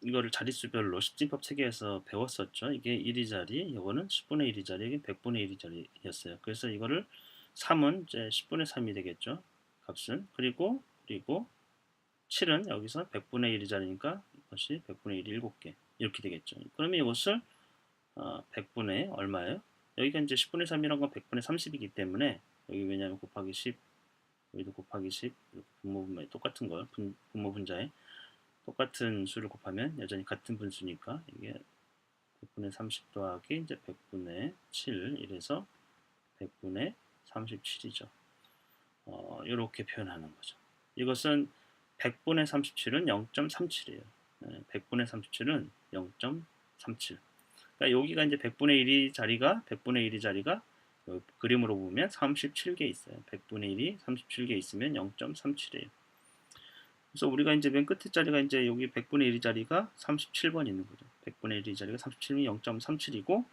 이거를 자릿수별로 십진법 체계에서 배웠었죠. 이게 1위 자리, 이거는 10분의 1위 자리, 이게 100분의 1위 자리였어요. 그래서 이거를 3은 이제 10분의 3이 되겠죠. 값은. 그리고 그리고 7은 여기서 100분의 1이 자리니까 이것이 100분의 1이 7개. 이렇게 되겠죠. 그러면 이것을 어, 100분의 얼마예요? 여기가 이제 10분의 3이란 건 100분의 30이기 때문에 여기 왜냐하면 곱하기 10 여기도 곱하기 10 이렇게 분모 분모에 똑같은 걸 분, 분모 분자에 똑같은 수를 곱하면 여전히 같은 분수니까 이게 100분의 30 더하기 이제 100분의 7 이래서 100분의 37이죠. 어, 이렇게 표현하는 거죠. 이것은 100분의 37은 0.37이에요. 네, 100분의 37은 0.37. 그러니까 여기가 이제 100분의 1이 자리가 100분의 1이 자리가 그림으로 보면 37개 있어요. 100분의 1이 37개 있으면 0.37이에요. 그래서 우리가 이제 맨 끝에 자리가 이제 여기 100분의 1이 자리가 37번 있는 거죠. 100분의 1이 자리가 37이면 0.37이고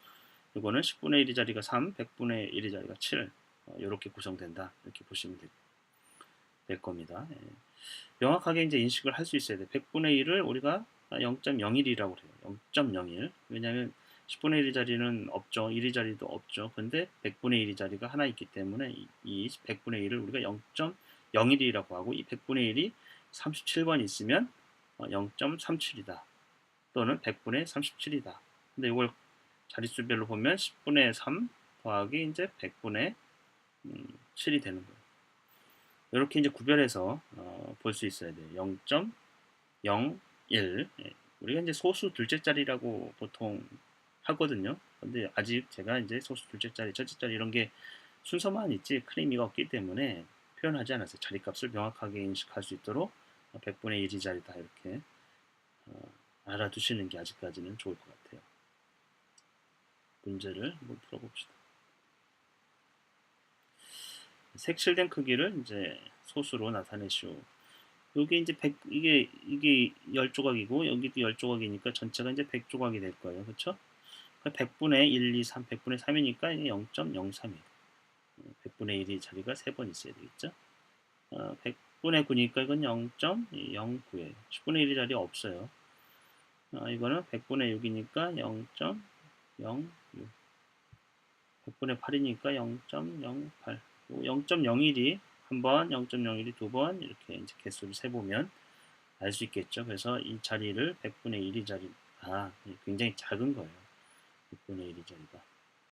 이거는 10분의 1이 자리가 3, 100분의 1이 자리가 7 어, 이렇게 구성된다. 이렇게 보시면 될, 될 겁니다. 예. 명확하게 이제 인식을 할 수 있어야 돼. 100분의 1을 우리가 0.01이라고 해요. 0.01. 왜냐하면 10분의 1이 자리는 없죠. 1이 자리도 없죠. 근데 100분의 1이 자리가 하나 있기 때문에 이 100분의 1을 우리가 0.01이라고 하고 이 100분의 1이 37번 있으면 0.37이다. 또는 100분의 37이다. 근데 이걸 자릿수별로 보면 10분의 3 더하기 이제 100분의 7이 되는 거예요. 이렇게 이제 구별해서 어, 볼 수 있어야 돼요. 0.01 예. 우리가 이제 소수 둘째 자리라고 보통 하거든요. 근데 아직 제가 이제 소수 둘째 자리, 첫째 자리 이런 게 순서만 있지 큰 의미가 없기 때문에 표현하지 않았어요. 자리값을 명확하게 인식할 수 있도록 100분의 1이 자리다 이렇게 어, 알아두시는 게 아직까지는 좋을 것 같아요. 문제를 한번 풀어봅시다. 색칠된 크기를 이제 소수로 나타내시오. 여기 이제 100, 이게, 이게 10조각이고, 여기도 10조각이니까 전체가 이제 100조각이 될 거예요. 그쵸? 100분의 1, 2, 3, 100분의 3이니까 이게 0.03이에요. 100분의 1이 자리가 3번 있어야 되겠죠? 어, 100분의 9니까 이건 0.09예요. 10분의 1이 자리 없어요. 어, 이거는 100분의 6이니까 0.06. 100분의 8이니까 0.08. 0.01이 한 번, 0.01이 두 번 이렇게 이제 개수를 세보면 알 수 있겠죠. 그래서 이 자리를 100분의 1이 자리, 아, 굉장히 작은 거예요. 6분의 1이 자리가.